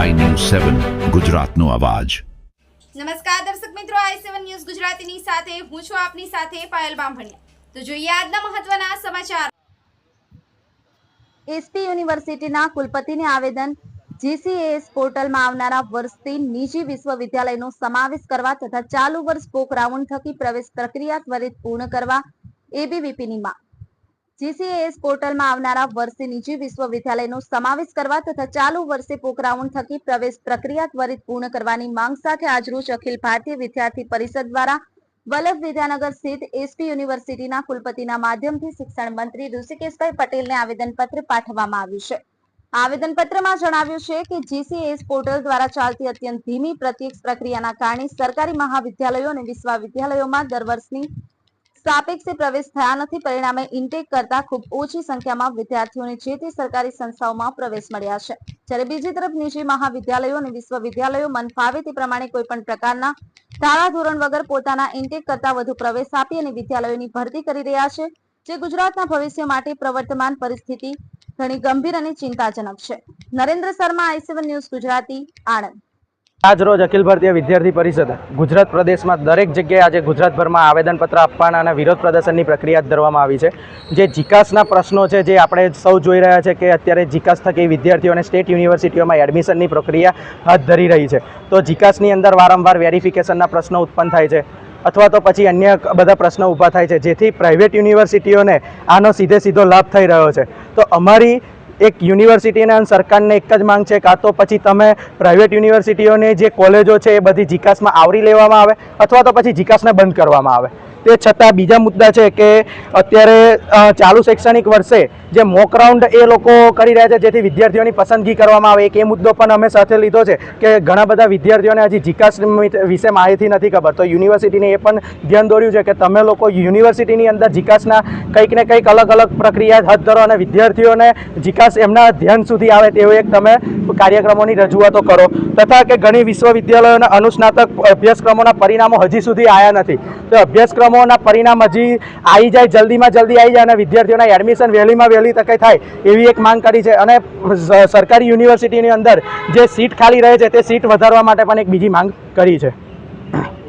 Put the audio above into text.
સેવન ગુજરાતનો અવાજ. નમસ્કાર દર્શક મિત્રો આઈ સેવન ન્યૂઝ ગુજરાતીની સાથે હું છું આપની સાથે પાયલ બામભણિયા. તો જોઈએ આજના મહત્વના સમાચાર. એસપી યુનિવર્સિટીના કુલપતિને આવેદન. જીસીએસ પોર્ટલમાં આવનારા વર્ષથી નિજી વિશ્વવિદ્યાલયનો સમાવેશ કરવા તથા ચાલુ વર્ષ પોક રાઉન્ડ થકી પ્રવેશ પ્રક્રિયા ત્વરિત પૂર્ણ કરવા એબીવીપીની માંગ. જીસીએએસ પોર્ટલમાં આવનારા વર્ષે નિજી વિશ્વવિદ્યાલયનો સમાવેશ કરવા તથા ચાલુ વર્ષે પોક થકી પ્રવેશ પ્રક્રિયા ત્વરિત પૂર્ણ કરવાની માંગ સાથે આજરોજ અખિલ ભારતીય વિદ્યાર્થી પરિષદ દ્વારા વલ્લભ વિદ્યાનગર સ્થિત એસપી યુનિવર્સિટીના કુલપતિના માધ્યમથી શિક્ષણ મંત્રી ઋષિકેશભાઈ પટેલને આવેદનપત્ર પાઠવવામાં આવ્યું છે. આવેદનપત્રમાં જણાવ્યું છે કે જીસીએસ પોર્ટલ દ્વારા ચાલતી અત્યંત ધીમી પ્રત્યક્ષ પ્રક્રિયાના કારણે સરકારી મહાવિદ્યાલયો અને વિશ્વવિદ્યાલયોમાં દર વર્ષની સાપેક્ષે પ્રવેશ થયા નથી. પરિણામે ઇન્ટેક કરતા ખૂબ ઓછી સંખ્યામાં વિદ્યાર્થીઓને જે તે સરકારી સંસ્થાઓમાં પ્રવેશ મળ્યા છે. જ્યારે બીજી તરફ નિજી મહાવિદ્યાલયો અને વિશ્વવિદ્યાલયો મન ફાવે તે પ્રમાણે કોઈ પણ પ્રકારના ધારાધોરણ વગર પોતાના ઇન્ટેક કરતા વધુ પ્રવેશ આપી અને વિદ્યાલયોની ભરતી કરી રહ્યા છે, જે ગુજરાતના ભવિષ્ય માટે પ્રવર્તમાન પરિસ્થિતિ ઘણી ગંભીર અને ચિંતાજનક છે. Narendra Sharma I news Gujarati, Anand. આજ રોજ અખિલ ભારતીય વિદ્યાર્થી પરિષદ ગુજરાત પ્રદેશમાં દરેક જગ્યાએ આજે ગુજરાતભરમાં આવેદનપત્ર આપવાના અને વિરોધ પ્રદર્શનની પ્રક્રિયા ધરવામાં આવી છે. જે જીકાસના પ્રશ્નો છે, જે આપણે સૌ જોઈ રહ્યા છે કે અત્યારે જીકાસ થકી વિદ્યાર્થીઓને સ્ટેટ યુનિવર્સિટીઓમાં એડમિશનની પ્રક્રિયા હાથ ધરી રહી છે. તો જીકાસની અંદર વારંવાર વેરિફિકેશનના પ્રશ્નો ઉત્પન્ન થાય છે અથવા તો પછી અન્ય બધા પ્રશ્નો ઊભા થાય છે, જેથી પ્રાઇવેટ યુનિવર્સિટીઓને આનો સીધે સીધો લાભ થઈ રહ્યો છે. તો અમારી એક યુનિવર્સિટીને અને સરકારને એક જ માંગ છે કાં તો પછી તમે પ્રાઇવેટ યુનિવર્સિટીઓને જે કોલેજો છે એ બધી જીકાસમાં આવરી લેવામાં આવે અથવા તો પછી જીકાસને બંધ કરવામાં આવે. તે છતાં બીજા મુદ્દા છે કે અત્યારે ચાલુ શૈક્ષણિક વર્ષે જે મોક રાઉન્ડ એ લોકો કરી રહ્યા છે, જેથી વિદ્યાર્થીઓની પસંદગી કરવામાં આવે, એક એ મુદ્દો પણ અમે સાથે લીધો છે કે ઘણા બધા વિદ્યાર્થીઓને હજી જીકાસ વિશે માહિતી નથી ખબર. તો યુનિવર્સિટીને એ પણ ધ્યાન દોર્યું છે કે તમે લોકો યુનિવર્સિટીની અંદર જીકાસના કંઈક ને કંઈક અલગ અલગ પ્રક્રિયા હાથ ધરો અને વિદ્યાર્થીઓને જીકાસ એમના ધ્યાન સુધી આવે તેવો એક તમે કાર્યક્રમોની રજૂઆતો કરો. તથા કે ઘણી વિશ્વવિદ્યાલયોના અનુસ્નાતક અભ્યાસક્રમોના પરિણામો હજી સુધી આવ્યા નથી. તો અભ્યાસક્રમોના પરિણામ હજી આવી જાય, જલ્દીમાં જલ્દી આવી જાય અને વિદ્યાર્થીઓના એડમિશન વહેલીમાં વહેલી તકે થાય એવી એક માંગ કરી છે. અને સરકારી યુનિવર્સિટીની અંદર જે સીટ ખાલી રહે છે તે સીટ વધારવા માટે પણ એક બીજી માંગ કરી છે.